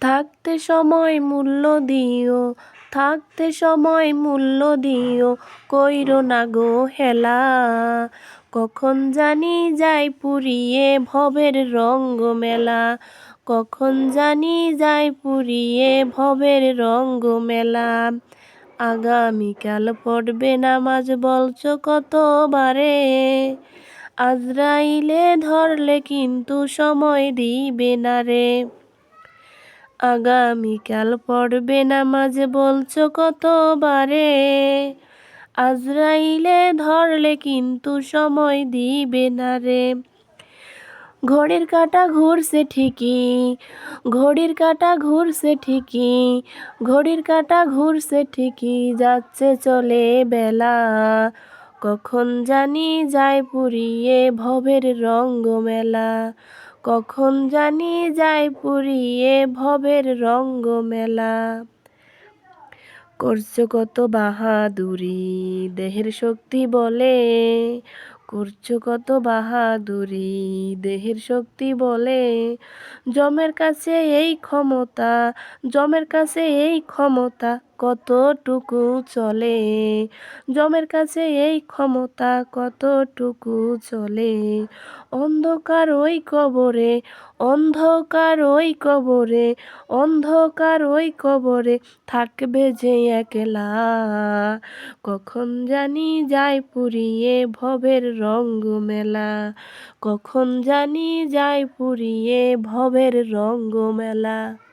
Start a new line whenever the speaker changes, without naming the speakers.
থাকতে সময় মূল্য দিও, থাকতে সময় মূল্য দিও, কইরো না গো হেলা। কখন জানি যাই পুরিয়ে ভবের রঙ্গ মেলা। কখন জানি যাই পুরিয়ে ভবের রঙ্গ মেলা। আগামীকাল পড়বে নামাজ বলছো কতবারে? আজরাইলে ধরলে কিন্তু সময় দিবে না রে। আগামীকাল পড়বে নামাজ, বলছো কতবারে? আজরাইলে ধরলে কিন্তু সময় দিবে না রে। ঘড়ির কাটা ঘুরছে ঠিকই, ঘড়ির কাটা ঘুরছে ঠিকই, ঘড়ির কাটা ঘুরছে ঠিকই, যাচ্ছে চলে বেলা। কখন জানি যায় পুরিয়ে ভবের রঙ্গ মেলা কখন জানি যাই পুরিয়ে ভবের রঙ্গ মেলা করছ কত বাহাদুরি, দেহের শক্তি বলে। করছ কত বাহাদুরি, দেহের শক্তি বলে। জমের কাছে এই ক্ষমতা, জমের কাছে এই ক্ষমতা। কতটুকু চলে? জমের কাছে এই ক্ষমতা কতটুকু চলে? অন্ধকার ওই কবরে, অন্ধকার ওই কবরে, অন্ধকার ওই কবরে থাকবে যে একলা। কখন জানি যায় পুরিয়ে ভবের রঙ্গ মেলা। কখন জানি যায় পুরিয়ে ভবের রঙ্গ মেলা।